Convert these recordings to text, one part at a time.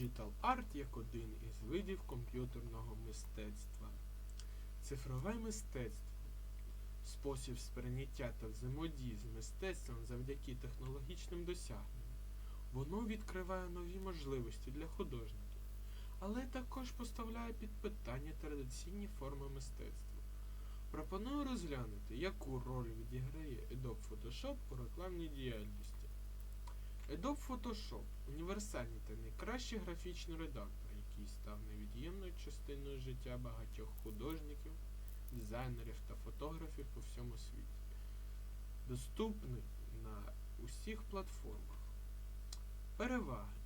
Digital Art як один із видів комп'ютерного мистецтва. Цифрове мистецтво спосіб сприйняття та взаємодії з мистецтвом завдяки технологічним досягненням. Воно відкриває нові можливості для художників, але також поставляє під питання традиційні форми мистецтва. Пропоную розглянути, яку роль відіграє Adobe Photoshop у рекламній діяльності. Adobe Photoshop універсальний та найкращий графічний редактор, який став невід'ємною частиною життя багатьох художників, дизайнерів та фотографів по всьому світі. Доступний на усіх платформах. Переваги.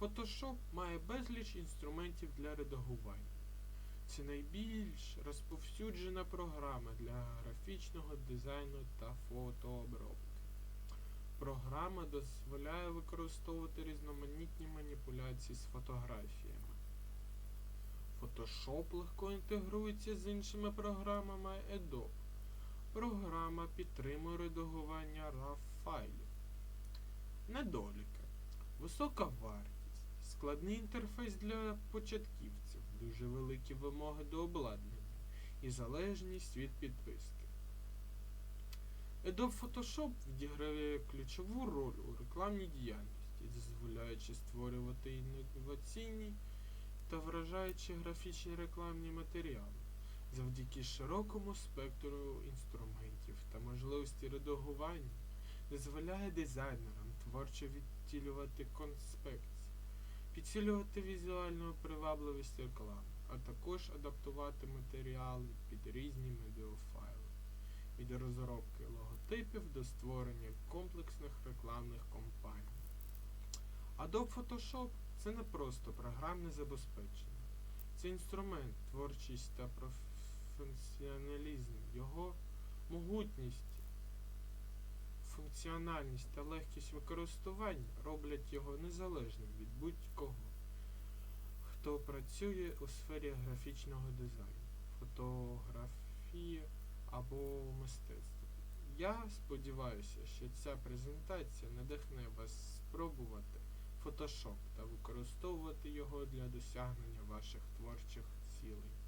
Photoshop має безліч інструментів для редагування. Це найбільш розповсюджена програма для графічного дизайну та фотообробки. Програма дозволяє використовувати різноманітні маніпуляції з фотографіями. Photoshop легко інтегрується з іншими програмами Adobe. Програма підтримує редагування RAW файлів. Недоліки. Висока вартість, складний інтерфейс для початківців, дуже великі вимоги до обладнання і залежність від підписки. Adobe Photoshop відіграє ключову роль у рекламній діяльності, дозволяючи створювати інноваційні та вражаючі графічні рекламні матеріали завдяки широкому спектру інструментів та можливості редагування дозволяє дизайнерам творчо відтілювати конспекції, підсилювати візуальну привабливість реклами, а також адаптувати матеріали під різні медіафайли від розробки логотипів до створення комплексних рекламних кампаній. Adobe Photoshop це не просто програмне забезпечення. Це інструмент, творчість та професіоналізм, його могутність, функціональність та легкість використання роблять його незалежним від будь-кого, хто працює у сфері графічного дизайну, фотографії або мистецтва. Я сподіваюся, що ця презентація надихне вас спробувати Photoshop та використовувати його для досягнення ваших творчих цілей.